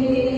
পায়ে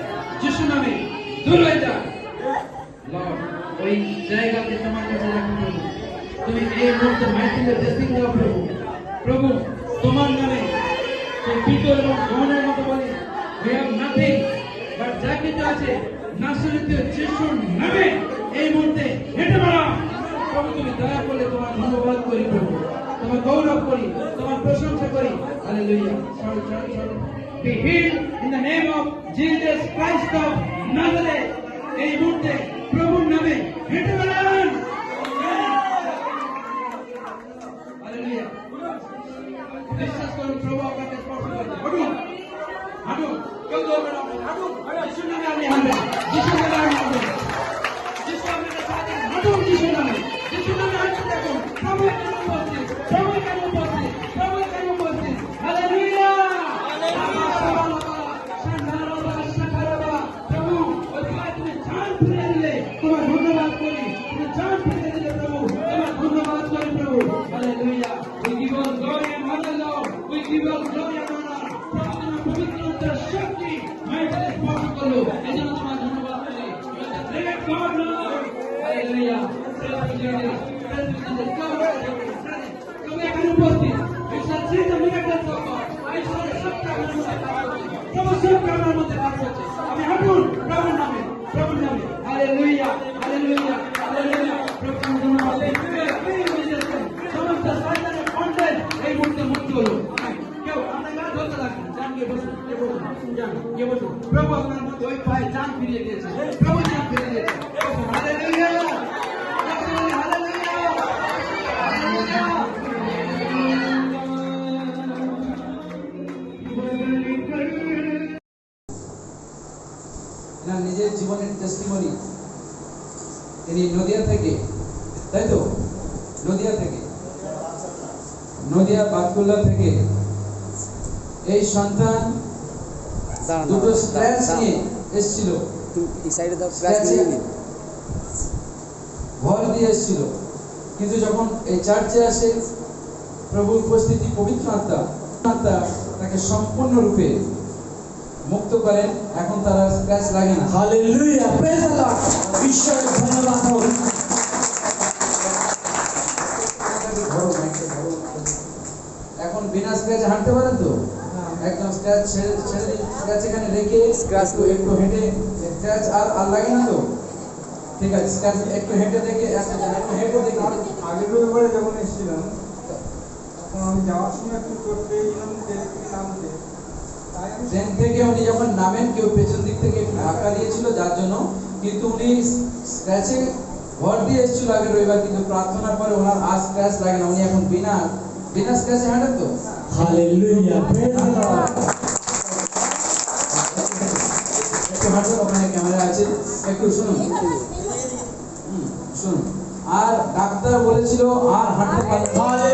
যিশু নামে দূর হয়ে যায় লর্ড, ওই জায়গাতে তোমার কাছে রাখো প্রভু। তুমি এই মুহূর্তে মাইকেলের ব্লেসিং দাও প্রভু। প্রভু, তোমার নামে সেই পিতল এবং গহনের মতো বলে, we have nothing but যা কিছু আছে নাসরিতীয় যিশুর নামে এই মুহূর্তে হেঁটে বেড়াও। প্রভু, তুমি দয়া করলে তোমার ধন্যবাদ করি প্রভু। তোমার গৌরব করি, তোমার প্রশংসা করি। হালেলুয়া। সরল সরল সরল be healed in the name of Jesus Christ of Nazareth এই মুহূর্তে প্রভুর নামে হেঁটে বেড়ান হালেলুয়া বিশ্বাস করুন প্রভু আপনাকে স্পর্শ করবে হাঁটুন হাঁটুন কেউ দৌড়বে না আপনি হাঁটুন যিশুর নামে আপনি হাঁটবেন আমি হাঁটুন প্রভুর নামে প্রভুর নামে হালেলুয়া হালেলুয়া হালেলুয়া প্রভু ধন্যবাদ সমস্ত শয়তানের কন্টেন্ট এই মুহূর্তে মুক্তি হলো কেউ আপনার গা ধরতে লাগবে যান গিয়ে বসুন গিয়ে বসুন যান গিয়ে বসুন প্রভু আপনার মধ্যে ওই পায়ে জান ফিরিয়ে দিয়েছে প্রভু জান ফিরিয়ে দিয়েছে হালেলুয়া হালেলুয়া জীবনের টেস্টিমনি তিনি নদিয়া থেকে তাই তো নদিয়া থেকে নদিয়া বাতকুল্লা থেকে এই সন্তান দুটো স্ক্র্যাচ নিয়ে এসেছিল। এই সাইডে দাও স্ক্র্যাচ নিয়ে ভর দিয়ে এসেছিল। কিন্তু যখন এই চার্চে আসে প্রভুর উপস্থিতি পবিত্র আত্মা আত্মা তাকে সম্পূর্ণরূপে মুক্ত করেন এখন তার স্ক্র্যাচ লাগে না। হালেলুয়া প্রেজ দ্য লর্ড ঈশ্বরের ধন্যবাদ হোক এখন বিনা স্ক্র্যাচে হাঁটতে পারেন তো? একদম স্ক্র্যাচ ছেড়ে ছেড়ে স্ক্র্যাচ এখানে রেখে Scratch একটু একটু হেঁটে স্ক্র্যাচ আর আর লাগে না তো? ঠিক আছে স্ক্র্যাচ একটু হেঁটে দেখে একটু হেঁটে দেখে। আগের রবিবারে যখন এসেছিলাম তখন আমি যাওয়ার সময় একটু চোট পেয়েছিলাম ট্রেন নামতে। ট্রেন থেকে উনি যখন নামেন কেউ পেছন দিক থেকে ধাক্কা দিয়েছিল যার জন্য কিন্তু উনি স্ক্র্যাচে ভর দিয়ে এসেছিল আগে রবিবার কিন্তু প্রার্থনার পরে ওনার আর স্ক্র্যাচ লাগে না। উনি এখন বিনা বিনা স্ক্র্যাচে হাঁটেন তো? ওখানে ক্যামেরা আছে। একটু শুনুন। শুনুন। আর ডাক্তার বলেছিল আর হাঁটতে পারে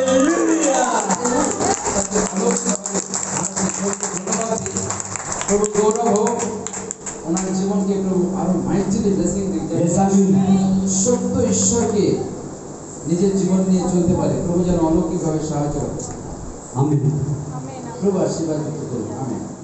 ঈশ্বরকে নিজের জীবন নিয়ে চলতে পারে। প্রভু যেন অলৌকিকভাবে সাহায্য করে। আমি প্রভু আশীর্বাদ করুন। আমেন